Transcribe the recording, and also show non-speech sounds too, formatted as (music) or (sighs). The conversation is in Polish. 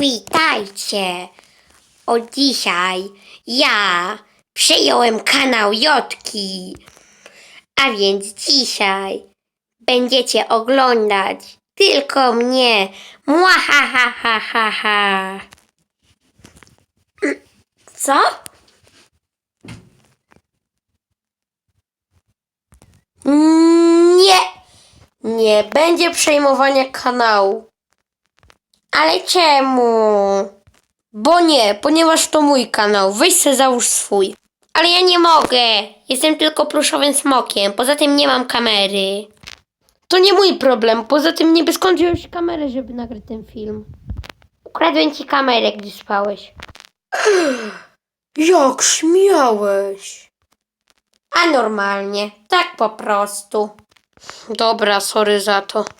Witajcie! Od dzisiaj ja przejąłem kanał Jotki. A więc dzisiaj będziecie oglądać tylko mnie. Mwahahahaha. Co? Nie! Nie będzie przejmowania kanału. Ale czemu? Bo nie, ponieważ to mój kanał. Weź se załóż swój. Ale ja nie mogę. Jestem tylko pluszowym smokiem. Poza tym nie mam kamery. To nie mój problem. Poza tym niby skąd wziąłeś kamerę, żeby nagrać ten film? Ukradłem ci kamerę, gdy spałeś. (sighs) Jak śmiałeś? A normalnie. Tak po prostu. Dobra, sorry za to.